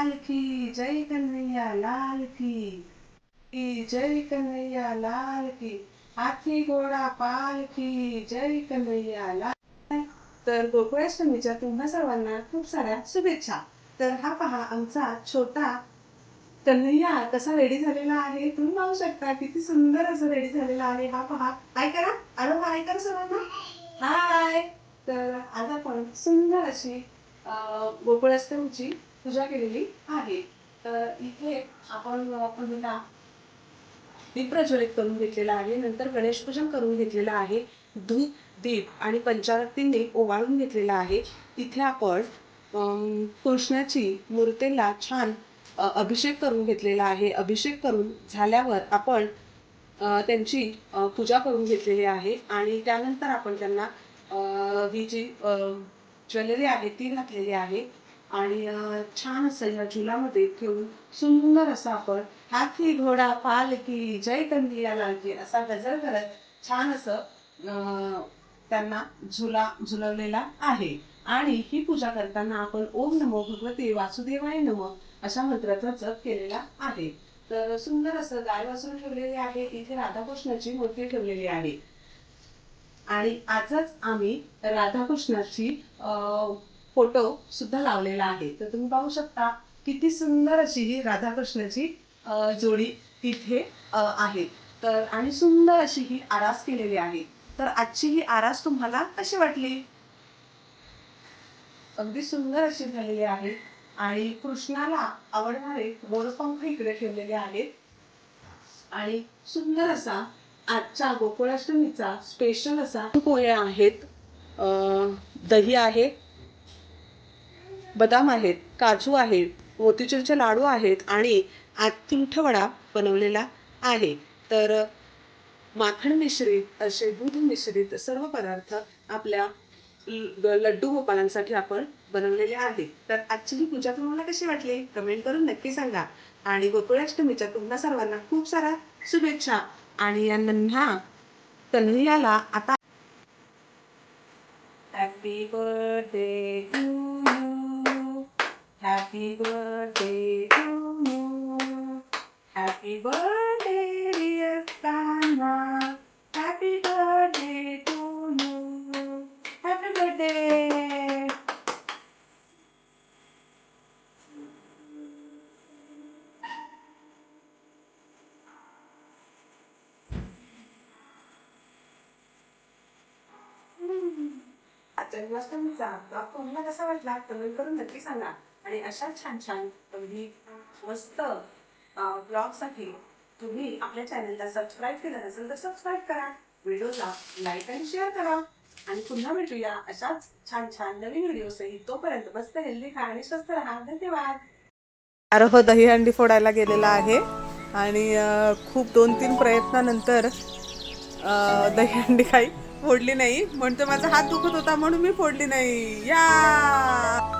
लाल की जय कन्हैया लाल की। की जय कन्हैया लाल की हाथी घोडा पाल की जय कन्हैया लाल तर गोकुळाष्टमीच्या तुम्हा सर्वांना खूप साऱ्या शुभेच्छा. तर हा पहा आमचा छोटा कन्हैया कसा रेडी झालेला आहे? तुम्ही पाहू शकता किती सुंदर असं रेडी झालेला आहे. हा पहा काय करा. अरे हाय करा सर्वांना. हाय. तर आज आपण सुंदर अशी गोकुळाष्टमीची पूजा केलेली आहे. तर इथे आपण पहिला दीप प्रज्वलित करून घेतलेला आहे. नंतर गणेश पूजन करून घेतलेलं आहे. धूप दीप आणि पंचारतींनी ओवाळून घेतलेला आहे. इथे आपण कृष्णाची मूर्तीला छान अभिषेक करून घेतलेला आहे. अभिषेक करून झाल्यावर आपण त्यांची पूजा करून घेतलेली आहे. आणि त्यानंतर आपण त्यांना ही जी ज्वेलरी आहे ती घातलेली आहे. आणि छान असं या झुलामध्ये ठेवून सुंदर असा आपण हाती घोडा पालकी जय कन्हैया लालकी असा गजर करत छान असं त्यांना झुला झुलवलेला आहे. आणि ही पूजा करताना आपण ओम नमो भगवते वासुदेवाय नमो अशा मंत्राचा जप केलेला आहे. तर सुंदर असं गाय वासरू ठेवलेले आहे. इथे राधाकृष्णाची मूर्ती ठेवलेली आहे. आणि आजच आम्ही राधाकृष्णाची अं, फोटो सुद्धा लावलेला आहे. तर तुम्ही पाहू शकता किती सुंदर अशी ही राधाकृष्णाची जोडी तिथे आहे. तर आणि सुंदर अशी ही आरास केलेली आहे. तर आजची ही आरास तुम्हाला कशी वाटली? अगदी सुंदर अशी झालेली आहे. आणि कृष्णाला आवडणारे गोरपंख इकडे ठेवलेले आहेत. आणि सुंदर असा आजच्या गोकुळाष्टमीचा स्पेशल असा पोहे आहेत. दही आहे. बदाम आहेत काजू आहेत मोतीचूरचे लाडू आहेत आणि आतिंठ वडा बनवलेला आहे. तर माखण मिश्रित असे दूध मिश्रित सर्व पदार्थ आपल्या ल- लड्डू गोपालांसाठी आपण बनवलेले आहे तर आजची ही पूजा तुम्हाला कशी वाटली? कमेंट करून नक्की सांगा. आणि गोकुळाष्टमीच्या तुम्हाला सर्वांना खूप साऱ्या शुभेच्छा. आणि या नन्हा कन्हैयाला आता happy birthday happy birthday to you happy birthday dear Kanha happy birthday to you happy birthday जन्माष्टमीचा ब्लॉग तुम्हाला कसा वाटला कमेंट करून नक्की सांगा आणि अशा छान छान तुम्ही मस्त ब्लॉगसाठी तुम्ही आपल्या चॅनलला सबस्क्राईब केलं नसेल तर सबस्क्राईब करा. व्हिडिओला लाईक आणि शेअर करा. आणि पुन्हा भेटूया अशाच छान छान नवीन व्हिडिओसही. तोपर्यंत मस्त हेल्दी खा आणि स्वस्त राहा. धन्यवाद. आरोह दहीहंडी फोडायला गेलेला आहे. आणि खूप दोन तीन प्रयत्नानंतर दहीहंडी काही फोडली नाही. म्हणतो माझा हात दुखत होता म्हणून मी फोडली नाही. या!